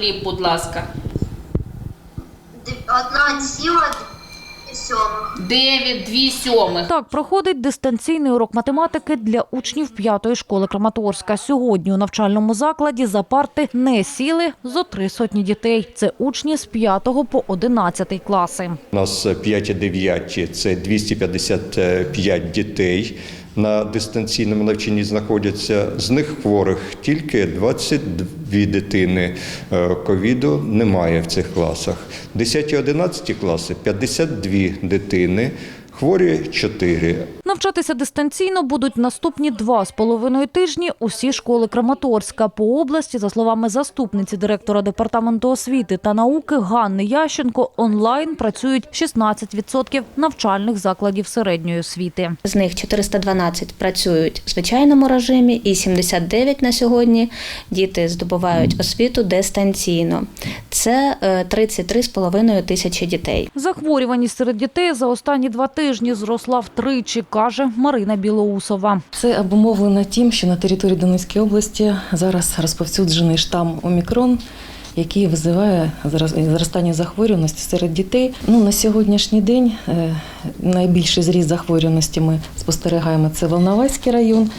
хліб, будь ласка? Одна ціла дві сьомих. 9, 2 сьомих. Так проходить дистанційний урок математики для учнів п'ятої школи Краматорська. Сьогодні у навчальному закладі за парти не сіли зо три сотні дітей. Це учні з 5 по 11 класи. У нас 5 і 9 – це 255 дітей на дистанційному навчанні знаходяться. З них хворих тільки 22 дитини. Е, Ковіду немає в цих класах. 10 і 11 класи 52 дитини, хворі 4. Навчатися дистанційно будуть наступні два з половиною тижні усі школи Краматорська. По області, за словами заступниці директора департаменту освіти та науки Ганни Ященко, онлайн працюють 16% навчальних закладів середньої освіти. З них 412 працюють в звичайному режимі, і 79 на сьогодні діти здобувають освіту дистанційно. Це е, 33,5 тисячі дітей. Захворюваність серед дітей за останні два тижні зросла втричі, каже Марина Білоусова. Це обумовлено тим, що на території Донецької області зараз розповсюджений штам Омікрон, який визиває зрос- зростання захворюваності серед дітей. Ну, на сьогоднішній день е, найбільший зріст захворюваності ми спостерігаємо це Волноваський район,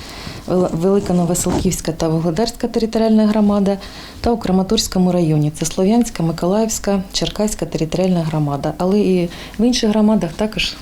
Велика Новоселківська та Вугледарська територіальна громада та у Краматорському районі. Це Слов'янська, Миколаївська, Черкаська територіальна громада. Але і в інших громадах також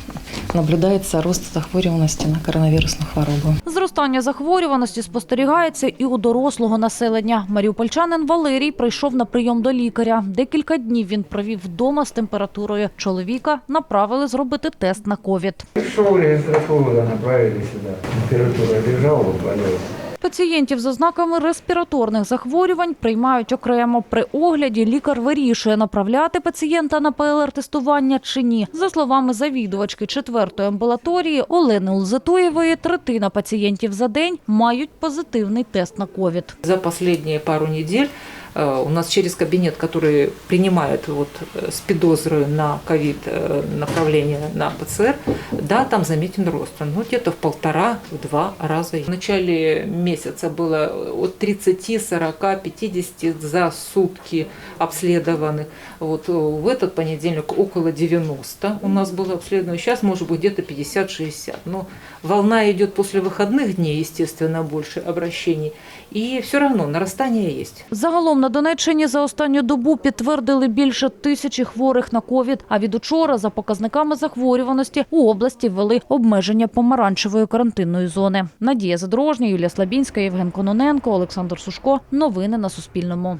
наблюдається рост захворюваності на коронавірусну хворобу. Зростання захворюваності спостерігається і у дорослого населення. Маріупольчанин Валерій прийшов на прийом до лікаря. Декілька днів він провів вдома з температурою. Чоловіка направили зробити тест на ковід. Пришел реєстратолога, направили сюда. Температура лежала, вот. Пацієнтів з ознаками респіраторних захворювань приймають окремо. При огляді лікар вирішує, направляти пацієнта на ПЛР-тестування чи ні. За словами завідувачки четвертої амбулаторії Олени Лзатуєвої, третина пацієнтів за день мають позитивний тест на ковід. За останні пару недель э, у нас через кабинет, который принимает вот э, с подозрой на ковид э, направление на ПЦР, да, там заметен рост. Ну, где-то в полтора, в два раза. В начале месяца было от 30, 40, 50 за сутки обследованных. Вот э, в этот понедельник около 90 у нас было обследовано. Сейчас может быть где-то 50-60. Но волна идет после выходных дней, естественно, больше обращений. И все равно нарастание есть. Загалом Донеччині за останню добу підтвердили більше тисячі хворих на ковід. А від учора, за показниками захворюваності, у області ввели обмеження помаранчевої карантинної зони. Надія Задорожня, Юлія Слабінська, Євген Кононенко, Олександр Сушко. Новини на Суспільному.